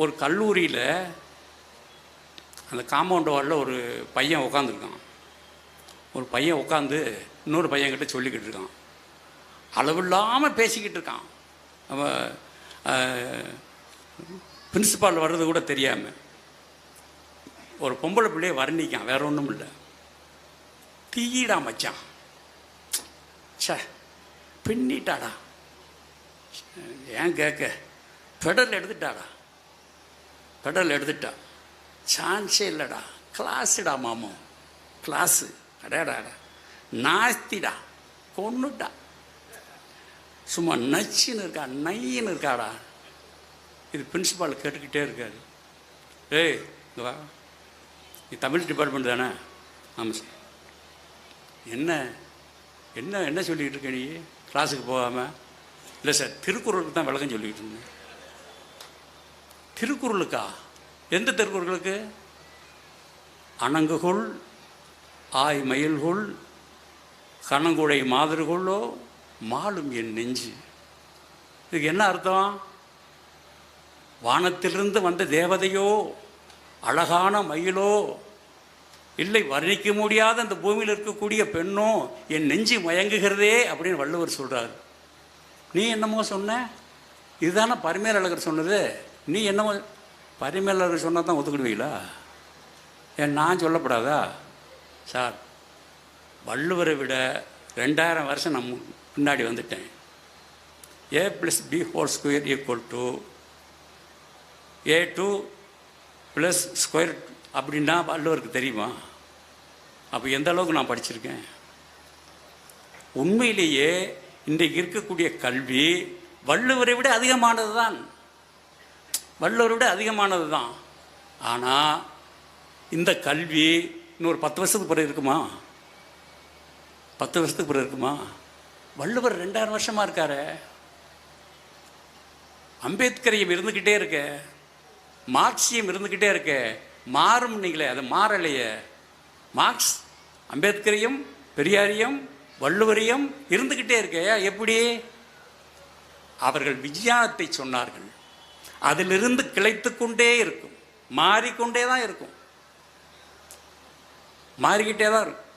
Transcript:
ஒரு கல்லூரியில் அந்த காம்பவுண்ட் வாலில் ஒரு பையன் உட்காந்துருக்கான் ஒரு பையன் உட்காந்து இன்னொரு பையன்கிட்ட சொல்லிக்கிட்டு இருக்கான். அளவில்லாமல் பேசிக்கிட்டு இருக்கான். அவன் பிரின்சிபால் வர்றது கூட தெரியாமல் ஒரு பொம்பளை பிள்ளைய வர்ணிக்கான் வேற ஒன்றும் இல்லை. தீயிடா மச்சான். சே பின்னிட்டாடா. ஏன் கேட்க? பெடல் எடுத்துட்டாடா. பெடல் எடுத்துட்டா. சான்ஸே இல்லைடா. கிளாஸுடா மாமோ. கிளாஸு அடாடாடா. நாஸ்திடா. கொண்டுட்டா சும்மா நச்சுன்னு இருக்கா நைன்னு இருக்காடா. இது பிரின்சிபால் கேட்டுக்கிட்டே இருக்காரு. ஏய் இங்க வா. நீ தமிழ் டிபார்ட்மெண்ட் தானே? ஆமாம் சார். என்ன? என்ன என்ன சொல்லிக்கிட்டு இருக்க நீ? கிளாஸுக்கு போகாமல் இல்லை சார் திருக்குறளுக்கு தான் விளக்கம் சொல்லிக்கிட்டு இருந்தேன். திருக்குறளுக்கா? எந்த திருக்குறளுக்கு? அணங்குகொள் ஆய் மயில்கொள் கணங்குடை மாதிரிகொள்ளோ மாலும் என் நெஞ்சு. இதுக்கு என்ன அர்த்தம்? வானத்திலிருந்து வந்த தேவதையோ அழகான மயிலோ இல்லை வர்ணிக்க முடியாத அந்த பூமியில் இருக்கக்கூடிய பெண்ணோ என் நெஞ்சு மயங்குகிறதே அப்படின்னு வள்ளுவர் சொல்கிறார் நீ என்னமோ சொன்ன? இதுதானே பரிமேல் அழகர் சொன்னது? நீ என்னமோ பரிமேல் சொன்னால் தான் ஒத்துக்கிடுவீங்களா? ஏன் நான் சொல்லப்படாதா? சார் வள்ளுவரை விட ரெண்டாயிரம் வருஷம் நான் முன்னாடி பின்னாடி வந்துட்டேன். A plus B whole square equal to A two plus square அப்படின்னா வள்ளுவருக்கு தெரியுமா? அப்போ எந்த அளவுக்கு நான் படிச்சிருக்கேன்? உண்மையிலேயே இன்றைக்கு இருக்கக்கூடிய கல்வி வள்ளுவரை விட அதிகமானது தான் வள்ளுவரை விட அதிகமானது தான் ஆனால் இந்த கல்வி இன்னொரு பத்து வருஷத்துக்கு பிறகு இருக்குமா? பத்து வருஷத்துக்கு பிறகு இருக்குமா? வள்ளுவர் ரெண்டாயிரம் வருஷமாக இருக்காரு. அம்பேத்கரையும் இருந்துக்கிட்டே இருக்க. மார்க்சியம் இருந்துக்கிட்டே இருக்க. மாறும் நீங்களே அது மாறலையே. மார்க்ஸ் அம்பேத்கரையும் பெரியாரையும் வள்ளுவரையும் இருந்துக்கிட்டே இருக்கையா எப்படி? அவர்கள் விஞ்ஞானத்தை சொன்னார்கள். அதிலிருந்து கிளைத்து கொண்டே இருக்கும். மாறிக்கொண்டே தான் இருக்கும். மாறிக்கிட்டே தான் இருக்கும்.